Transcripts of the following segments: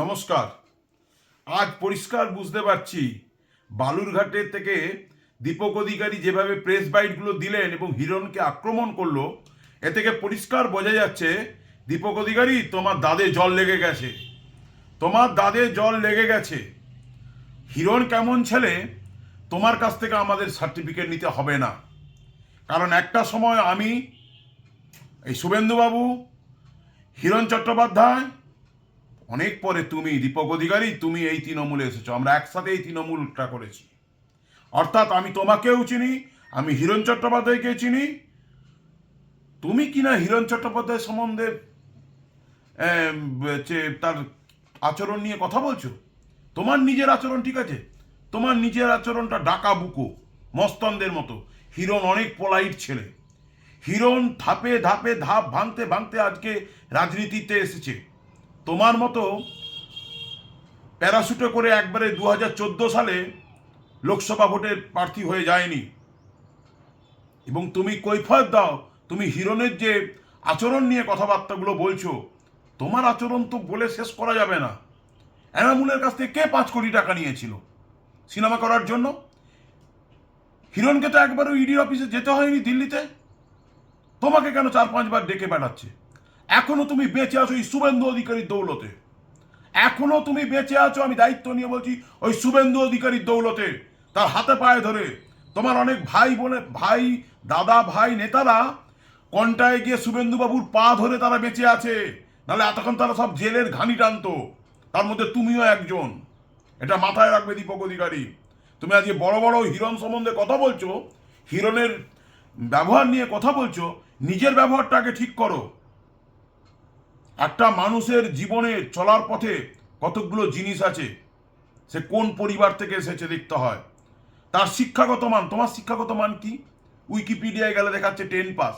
নমস্কার। আজ পরিষ্কার বুঝতে পারছি, বালুরঘাটের থেকে দীপক অধিকারী যেভাবে প্রেস বাইটগুলো দিলেন এবং হিরণকে আক্রমণ করল, এ থেকে পরিষ্কার বোঝা যাচ্ছে, দীপক অধিকারী, তোমার দাদে জল লেগে গেছে। তোমার দাদে জল লেগে গেছে। হিরণ কেমন ছেলে, তোমার কাছ থেকে আমাদের সার্টিফিকেট নিতে হবে না। কারণ একটা সময় আমি, এই শুভেন্দুবাবু, হিরণ চট্টোপাধ্যায় অনেক পরে তুমি দীপক অধিকারী, তুমি এই তৃণমূলে এসেছ। আমরা একসাথে এই তৃণমূলটা করেছি। অর্থাৎ আমি তোমাকেও চিনি, আমি হিরণ চট্টোপাধ্যায়কে চিনি। তুমি কিনা হিরণ চট্টোপাধ্যায় সম্বন্ধে তার আচরণ নিয়ে কথা বলছো? তোমার নিজের আচরণ ঠিক আছে? তোমার নিজের আচরণটা ডাকা বুকো, মস্তনদের মতো। হিরণ অনেক পোলাইট ছেলে। হিরণ ধাপে ধাপে ধাপ ভাঙতে ভাঙতে আজকে রাজনীতিতে এসেছে। তোমার মতো প্যারাশুটে করে একবারে দু হাজার চোদ্দ সালে লোকসভা ভোটের প্রার্থী হয়ে যায়নি। এবং তুমি কৈফত দাও, তুমি হিরণের যে আচরণ নিয়ে কথাবার্তাগুলো বলছো, তোমার আচরণ তো বলে শেষ করা যাবে না। এনামুলের কাছ থেকে কে পাঁচ কোটি টাকা নিয়েছিল? সিনেমা করার জন্য? হিরণকে তো একবারও ইডি অফিসে যেতে হয়নি দিল্লিতে? তোমাকে কেন চার পাঁচবার ডেকে বেড়াচ্ছে এখনও তুমি বেঁচে আছো এই শুভেন্দু অধিকারীর দৌলতে। এখনও তুমি বেঁচে আছো, আমি দায়িত্ব নিয়ে বলছি, ওই শুভেন্দু অধিকারীর দৌলতে। তার হাতে পায়ে ধরে তোমার অনেক ভাই বোনের ভাই, দাদা, ভাই, নেতারা কন্টায় গিয়ে শুভেন্দুবাবুর পা ধরে তারা বেঁচে আছে। নাহলে এতক্ষণ তারা সব জেলের ঘানি টানতো। তার মধ্যে তুমিও একজন। এটা মাথায় রাখবে দীপক অধিকারী। তুমি আজকে বড় বড় হিরণ সম্বন্ধে কথা বলছো, হিরণের ব্যবহার নিয়ে কথা বলছো, নিজের ব্যবহারটাকে ঠিক করো। একটা মানুষের জীবনে চলার পথে কতগুলো জিনিস আছে, সে কোন পরিবার থেকে এসেছে দেখতে হয়। তার শিক্ষাগত মান, তোমার শিক্ষাগত মান কি? উইকিপিডিয়ায় গেলে দেখাচ্ছে টেন পাস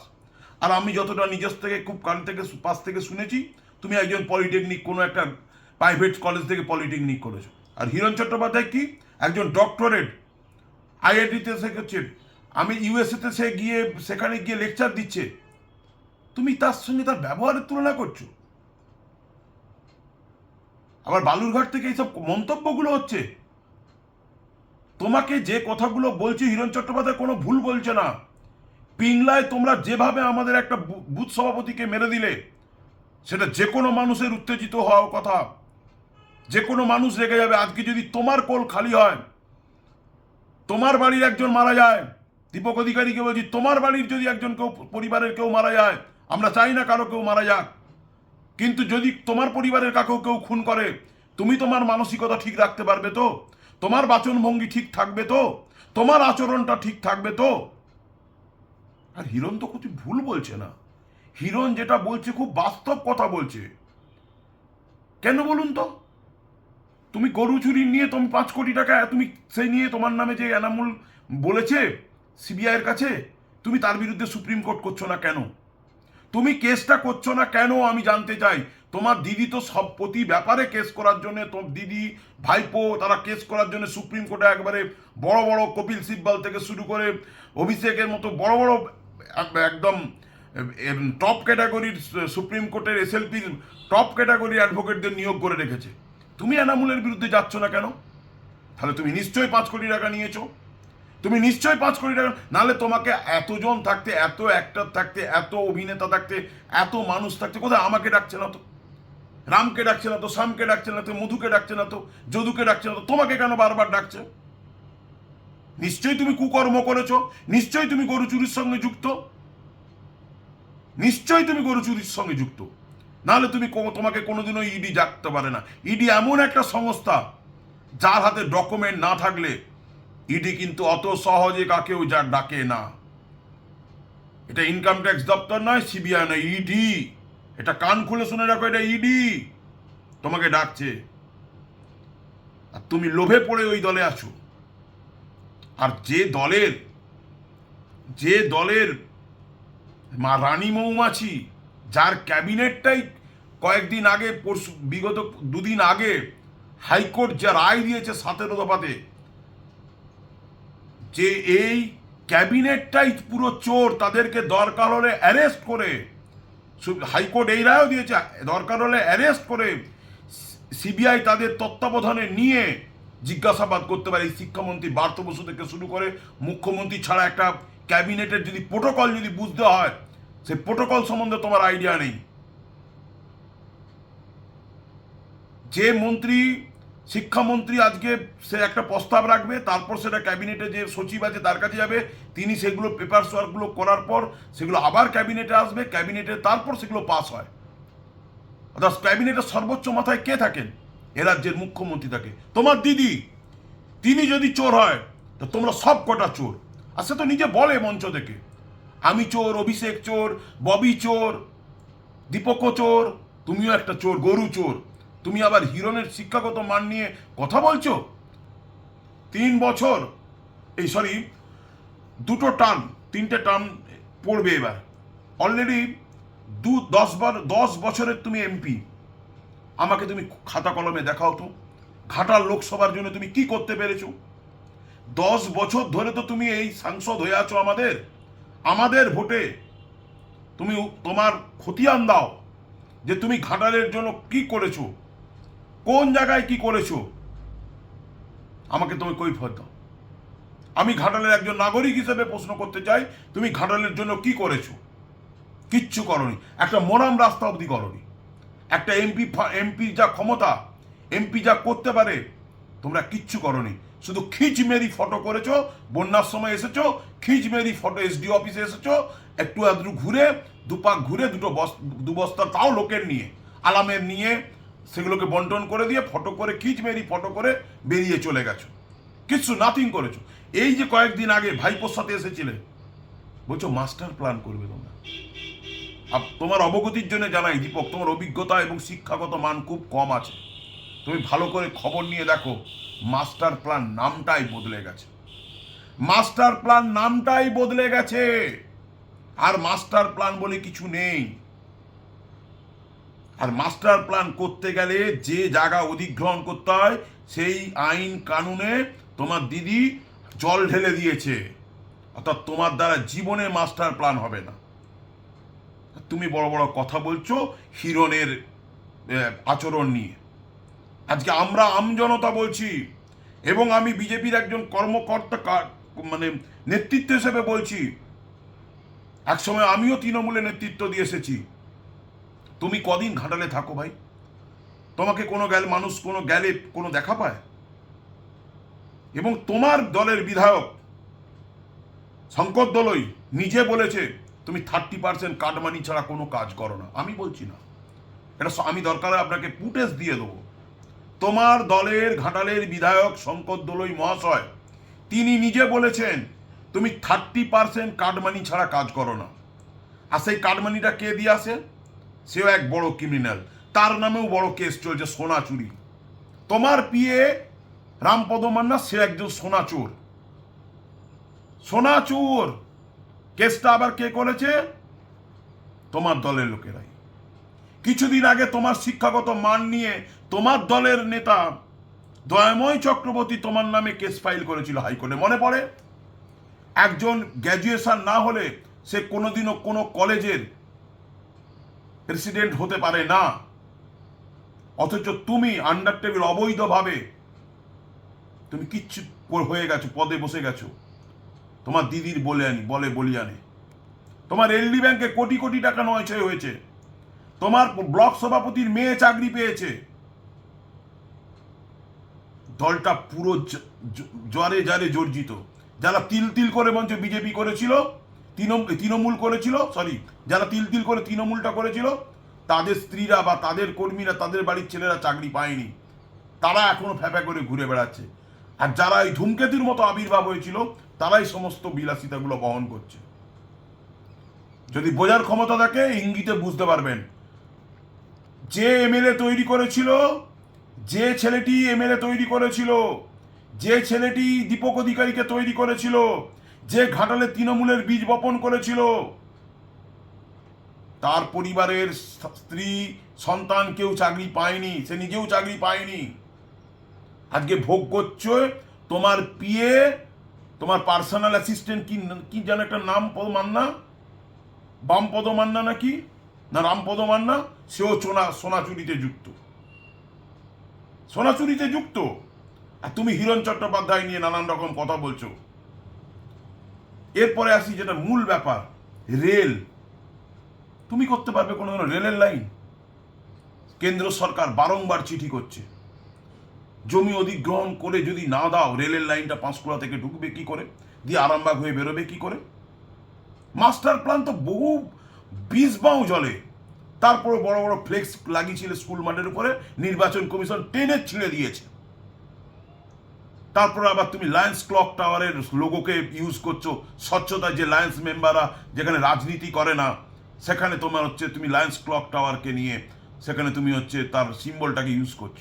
আর আমি যতটা নিজের থেকে খুব কান থেকে পাস থেকে শুনেছি, তুমি একজন পলিটেকনিক কোনো একটা প্রাইভেট কলেজ থেকে পলিটেকনিক করেছ। আর হিরণ চট্টোপাধ্যায় কি? একজন ডক্টরেট আইআইটিতে শেখাচ্ছে আমি ইউএসএতে সে গিয়ে, সেখানে গিয়ে লেকচার দিচ্ছে। তুমি তার সঙ্গে তার ব্যবহারের তুলনা করছ। আবার বালুরঘাট থেকে এইসব মন্তব্যগুলো হচ্ছে। তোমাকে যে কথাগুলো বলছি, হিরণ চট্টোপাধ্যায় কোনো ভুল বলছে না। পিংলায় তোমরা যেভাবে আমাদের একটা বুথ সভাপতিকে মেরে দিলে, সেটা যে কোনো মানুষের উত্তেজিত হওয়ার কথা। যে কোনো মানুষ রেগে যাবে। আজকে যদি তোমার কোল খালি হয়, তোমার বাড়ির একজন মারা যায়, দীপক অধিকারীকে বলছি, তোমার বাড়ির যদি একজন কেউ, পরিবারের কেউ মারা যায়, আমরা চাই না কারও কেউ মারা যাক। কিন্তু যদি তোমার পরিবারের কাকেও কেউ খুন করে, তুমি তোমার মানসিকতা ঠিক রাখতে পারবে তো? তোমার বাচনভঙ্গি ঠিক থাকবে তো? তোমার আচরণটা ঠিক থাকবে তো? আর হিরণ তো কিছু ভুল বলছে না। হিরণ যেটা বলছে খুব বাস্তব কথা বলছে। কেন বলুন তো? তুমি গরু চুরি নিয়ে তুমি পাঁচ কোটি টাকা, তুমি সেই নিয়ে তোমার নামে যে এনামুল বলেছে, সিবিআইয়ের কাছে, তুমি তার বিরুদ্ধে সুপ্রিম কোর্ট করছ না কেন? তুমি কেসটা করছ না কেন আমি জানতে চাই? তোমার দিদি তো সব প্রতি ব্যাপারে কেস করার জন্য, তোমার দিদি, ভাইপো, তারা কেস করার জন্য সুপ্রিম কোর্টে একবারে বড় বড় কপিল সিব্বল থেকে শুরু করে অভিষেকের মতো বড় বড় একদম টপ ক্যাটাগরির সুপ্রিম কোর্টের এসএলপির টপ ক্যাটাগরি অ্যাডভোকেটদের নিয়োগ করে রেখেছে। তুমি এনামুলের বিরুদ্ধে যাচ্ছ না কেন? তাহলে তুমি নিশ্চয়ই পাঁচ কোটি টাকা নিয়েছো। তুমি নিশ্চয়ই পাঁচ কোটি টাকা, নাহলে তোমাকে এতজন থাকতে, এত অ্যাক্টর থাকতে, এত অভিনেতা থাকতে, এত মানুষ থাকতে, কোথায় আমাকে ডাকছে না তো? রামকে ডাকছে না তো, শ্যামকে ডাকছে না তো, মধুকে ডাকছে না তো, যদুকে ডাকছে না তো, তোমাকে কেন বারবার ডাকছে? নিশ্চয়ই তুমি কুকর্ম করেছ, নিশ্চয়ই তুমি গরু চুরির সঙ্গে যুক্ত, নিশ্চয়ই তুমি গরু চুরির সঙ্গে যুক্ত। নাহলে তুমি তোমাকে কোনোদিনও ইডি ডাকতে পারে না। ইডি এমন একটা সংস্থা, যার হাতে ডকুমেন্ট না থাকলে ইডি কিন্তু অত সহজে কাকেও যা ডাকে না। এটা ইনকাম ট্যাক্স দপ্তর নয় সিবিআই নয় ইডি এটা কান খুলে শুনে রাখো, এটা ইডি তোমাকে ডাকছে। আর তুমি লোভে পড়ে ওই দলে আছো। আর যে দলের যে দলের মা রানী মৌমাছি, যার ক্যাবিনেটটাই কয়েকদিন আগে, পরশু, বিগত দুদিন আগে হাইকোর্ট যা রায় দিয়েছে সতেরো দফাতে যে এই ক্যাবিনেটটাই পুরো চোর, তাদেরকে দরকার হলে অ্যারেস্ট করে। হাইকোর্ট এই রায়ও দিয়েছে, দরকার হলে অ্যারেস্ট করে সিবিআই তাদের তত্ত্বাবধানে নিয়ে জিজ্ঞাসাবাদ করতে পারে। এই শিক্ষামন্ত্রী বার্ত বসু থেকে শুরু করে মুখ্যমন্ত্রী ছাড়া একটা ক্যাবিনেটের যদি প্রোটোকল যদি বুঝতে হয় সেই প্রোটোকল সম্বন্ধে তোমার আইডিয়া নেই। যে মন্ত্রী শিক্ষামন্ত্রী আজকে সে একটা প্রস্তাব রাখবে, তারপর সেটা ক্যাবিনেটে যে সচিব আছে তার কাছে যাবে, তিনি সেগুলো পেপার ওয়ার্কগুলো করার পর সেগুলো আবার ক্যাবিনেটে আসবে, ক্যাবিনেটে তারপর সেগুলো পাস হয়। অর্থাৎ ক্যাবিনেটের সর্বোচ্চ মাথায় কে থাকেন? এ রাজ্যের মুখ্যমন্ত্রী থাকে। তোমার দিদি, তিনি যদি চোর হয়, তো তোমরা সব কটা চোর। আর সে তো নিজে বলে মঞ্চ থেকে। আমি চোর, অভিষেক চোর, ববি চোর দীপক চোর, তুমিও একটা চোর, গরু চোর। তুমি আবার হিরণের শিক্ষাগত মান নিয়ে কথা বলছো? তিন বছর। এই সরি দুটো টার্ম তিনটে টার্ম পড়বে এবার। অলরেডি দু, দশ বার, দশ বছরের তুমি এমপি আমাকে তুমি খাতা কলমে দেখাও তো। ঘাটাল লোকসভার জন্য তুমি কি করতে পেরেছ? দশ বছর ধরে তো তুমি এই সাংসদ হয়ে আছো আমাদের। আমাদের ভোটে তুমি তোমার খতিয়ান দাও যে তুমি ঘাটালের জন্য কি করেছ? কোন জায়গায় কি করেছ? আমাকে তুমি কৈফত দাও। আমি ঘাটালের একজন নাগরিক হিসেবে প্রশ্ন করতে চাই, তুমি ঘাটালের জন্য কি করেছ? কিচ্ছু করনি। একটা মোরাম রাস্তা অবধি করনি। একটা এমপি এমপি যা ক্ষমতা, এমপি যা করতে পারে, তোমরা কিচ্ছু করনি। শুধু খিচমেরি ফটো করেছ, বন্যার সময় এসেছ খিচমেরি ফটো এসডি অফিসে এসেছ, একটু আধটু ঘুরে, দুপাক ঘুরে দুটো বস দু বস্তা তাও লোকের নিয়ে, আলামের নিয়ে সেগুলোকে বন্টন করে দিয়ে ফটো করে কিচ মেরি ফটো করে বেরিয়ে চলে গেছো। কিচ্ছু নাথিং করেছ। এই যে কয়েকদিন আগে ভাইপোর সাথে এসেছিলে, বলছো মাস্টার প্ল্যান করবে তোমরা। আর তোমার অবগতির জন্য জানাই, দীপক, তোমার অভিজ্ঞতা এবং শিক্ষাগত মান খুব কম আছে। তুমি ভালো করে খবর নিয়ে দেখো মাস্টার প্ল্যান নামটাই বদলে গেছে। মাস্টার প্ল্যান নামটাই বদলে গেছে। আর মাস্টার প্ল্যান বলে কিছু নেই। আর মাস্টার প্ল্যান করতে গেলে যে জায়গা অধিগ্রহণ করতে হয়, সেই আইন কানুনে তোমার দিদি জল ঢেলে দিয়েছে। অর্থাৎ তোমার দ্বারা জীবনে মাস্টার প্ল্যান হবে না। তুমি বড় বড় কথা বলছো হিরণের আচরণ নিয়ে। আজকে আমরা আমজনতা বলছি, এবং আমি বিজেপির একজন কর্মকর্তা মানে নেতৃত্ব হিসেবে বলছি। একসময় আমিও তৃণমূলে নেতৃত্ব দিয়ে এসেছি। তুমি কদিন ঘাটালে থাকো ভাই? তোমাকে কোনো গেল মানুষ, কোনো গেলে কোনো দেখা পায়? এবং তোমার দলের বিধায়ক শঙ্কর দলই নিজে বলেছে, তুমি থার্টি পার্সেন্ট কাটমানি ছাড়া কোনো কাজ করো না। আমি বলছি না। এটা আমি দরকার আপনাকে ফুটেজ দিয়ে দেবো। তোমার দলের ঘাটালের বিধায়ক শঙ্কর দলই মহাশয়, তিনি নিজে বলেছেন, তুমি থার্টি পার্সেন্ট কাটমানি ছাড়া কাজ করো না। আর সেই কাটমানিটা কে দিয়ে আসে? সেও এক বড় ক্রিমিনাল তার নামেও বড় কেস চলছে সোনা চুরি। তোমার পিয়ে রামপদ মান্না, সে একজন সোনা চোর। সোনা চোর! কেসটা আবার কে করেছে? তোমার দলের লোকেরাই। কিছুদিন আগে তোমার শিক্ষাগত মান নিয়ে তোমার দলের নেতা দয়াময় চক্রবর্তী তোমার নামে কেস ফাইল করেছিল হাইকোর্টে। মনে পড়ে? একজন গ্র্যাজুয়েশন না হলে সে কোনোদিনও কোনো কলেজের প্রেসিডেন্ট হতে পারে না। অথচ তুমি আন্ডার টেবিল অবৈধভাবে তুমি কিচ্ছু হয়ে গেছো, পদে বসে গেছো। তোমার দিদির বলে আনি, বলে বলি আনে। তোমার এলডি ব্যাংকে কোটি কোটি টাকা নয় হয়েছে। তোমার ব্লক সভাপতির মেয়ে চাকরি পেয়েছে। দলটা পুরো জ্বরে জ্বরে জর্জিত। যারা তিল তিল করে মঞ্চ বিজেপি করেছিল তৃণ- তৃণমূল করেছিল সরি যারা তিল তিল করে তৃণমূলটা করেছিল, তাদের স্ত্রীরা বা তাদের কর্মীরা, তাদের বাড়ির ছেলেরা চাকরি পায়নি। তারা এখনও ফ্যাফা করে ঘুরে বেড়াচ্ছে। আর যারা এই ধূমকেতুর মতো আবির্ভাব হয়েছিল, তারাই সমস্ত বিলাসিতাগুলো বহন করছে। যদি বোঝার ক্ষমতা থাকে, ইঙ্গিতে বুঝতে পারবেন। যে এমএলএ তৈরি করেছিল, যে ছেলেটি এমএলএ তৈরি করেছিল, যে ছেলেটি দীপক অধিকারীকে তৈরি করেছিল যে ঘাটালে তৃণমূলের বীজ বপন করেছিল, তার পরিবারের স্ত্রী, সন্তান কেউ চাকরি পায়নি, সে নিজেও চাকরি পায়নি। আজকে ভোগ করছ, তোমার পিয়ে তোমার পার্সোনাল অ্যাসিস্ট্যান্ট কি কি যেন একটা নাম পদ মান্না? বামপদ মান্না নাকি? না, রামপদ মান্না? সেও সোনা সোনা চুরিতে যুক্ত। সোনাচুরিতে যুক্ত? আর তুমি হিরণ চট্টোপাধ্যায় নিয়ে নানান রকম কথা বলছো। এরপরে আসি যেটা মূল ব্যাপার, রেল। তুমি করতে পারবে কোনো রেলের লাইন। কেন্দ্র সরকার বারংবার চিঠি করছে। জমি অধিগ্রহণ করে যদি না দাও, রেলের লাইনটা পাঁশকুড়া থেকে ঢুকবে কি করে? দিয়ে আরামবাগ হয়ে বেরোবে কি করে? মাস্টার প্ল্যান তো বহু বিষ বাউ জলে। তারপরে বড় বড় ফ্লেক্স লাগিয়েছিল স্কুল মাঠের উপরে, নির্বাচন কমিশন টেনে ছিঁড়ে দিয়েছে। তারপরে আবার তুমি লায়ন্স ক্লক টাওয়ারের লোগোকে ইউজ করছ। স্বচ্ছতা যে লায়ন্স মেম্বাররা যেখানে রাজনীতি করে না, সেখানে তোমার হচ্ছে তুমি লায়ন্স ক্লক টাওয়ারকে নিয়ে সেখানে তুমি হচ্ছে তার সিম্বলটাকে ইউজ করছ।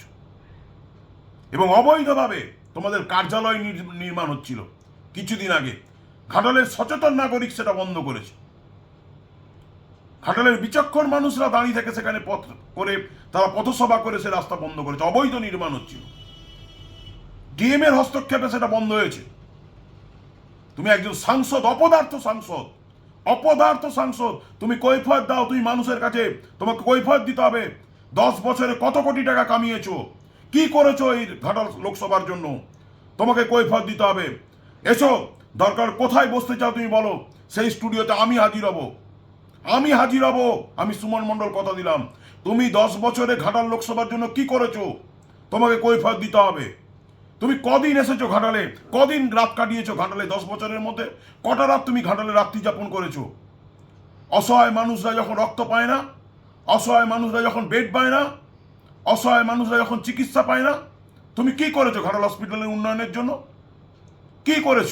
এবং অবৈধভাবে তোমাদের কার্যালয় নির- নির্মাণ হচ্ছিল কিছুদিন আগে। ঘাটালের সচেতন নাগরিক সেটা বন্ধ করেছে। ঘাটালের বিচক্ষণ মানুষরা দাঁড়িয়ে থেকে সেখানে পথ করে তারা পথসভা করে সে রাস্তা বন্ধ করেছে। অবৈধ নির্মাণ হচ্ছিল। ডিএম এর হস্তক্ষেপে সেটা বন্ধ হয়েছে। তুমি একজন সাংসদ, অপদার্থ সাংসদ অপদার্থ সাংসদ। তুমি কৈফত দাও, তুমি মানুষের কাছে তোমাকে কৈফত দিতে হবে। দশ বছরে কত কোটি টাকা কামিয়েছো? কি করেছ এই ঘাটাল লোকসভার জন্য? তোমাকে কৈফত দিতে হবে। এসো, দরকার কোথায় বসতে চাও তুমি বলো। সেই স্টুডিওতে আমি হাজির হব। আমি হাজির হব। আমি সুমন মণ্ডল কথা দিলাম। তুমি দশ বছরে ঘাটাল লোকসভার জন্য কি করেছ? তোমাকে কৈফত দিতে হবে। তুমি কদিন এসেছ ঘাটালে? কদিন রাত কাটিয়েছো ঘাটালে দশ বছরের মধ্যে? কটা রাত তুমি ঘাটালে রাত্রি যাপন করেছ? অসহায় মানুষরা যখন রক্ত পায় না, অসহায় মানুষরা যখন বেড পায় না, অসহায় মানুষরা যখন চিকিৎসা পায় না, তুমি কি করেছ ঘাটাল হসপিটালের উন্নয়নের জন্য? কি করেছ?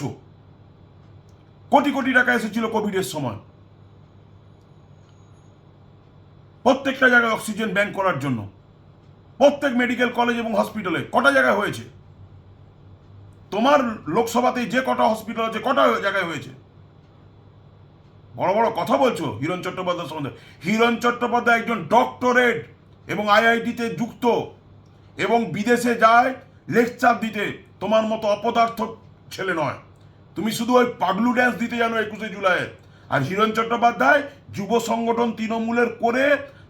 কোটি কোটি টাকা এসেছিল কোভিডের সময়। প্রত্যেকটা জায়গায় অক্সিজেন ব্যাংক করার জন্য। প্রত্যেক মেডিকেল কলেজ এবং হসপিটালে কটা জায়গায় হয়েছে? তোমার লোকসভাতে যে কটা হসপিটাল আছে, কটা জায়গায় হয়েছে? বড় বড় কথা বলছো হিরণ চট্টোপাধ্যায় সম্বন্ধে। হিরণ চট্টোপাধ্যায় একজন ডক্টরেট এবং আইআইটিতে যুক্ত এবং বিদেশে যায় লেকচার দিতে। তোমার মতো অপদার্থ ছেলে নয়। তুমি শুধু ওই পাগলু ড্যান্স দিতে জানো একুশে জুলাই আর হিরণ চট্টোপাধ্যায় যুব সংগঠন তৃণমূলের করে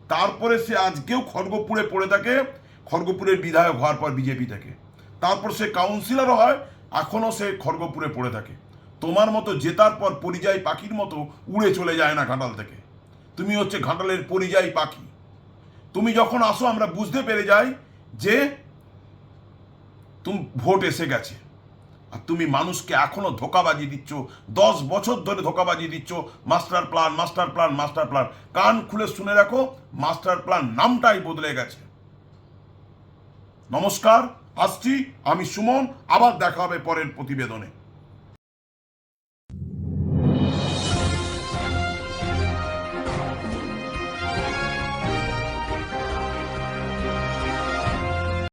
তারপরে সে আজকেও খড়গপুরে পড়ে থাকে। খড়গপুরের বিধায়ক হওয়ার পর বিজেপি থেকে। তারপর সে কাউন্সিলরও হয়, এখনও সে খড়গপুরে পড়ে থাকে। তোমার মতো জেতার পর পরিযায়ী পাখির মতো উড়ে চলে যায় না ঘাটাল থেকে। তুমি হচ্ছে ঘাটালের পরিযায়ী পাখি। তুমি যখন আসো, আমরা বুঝতে পেরে যাই যে তুমি ভোট এসে গেছে। আর তুমি মানুষকে এখনও ধোকাবাজি দিচ্ছ। দশ বছর ধরে ধোকাবাজি দিচ্ছ। Master plan master plan master plan. কান খুলে শুনে রাখো, মাস্টার প্ল্যান নামটাই বদলে গেছে। নমস্কার। আসছি আমি সুমন আবার দেখা হবে পরের প্রতিবেদনে।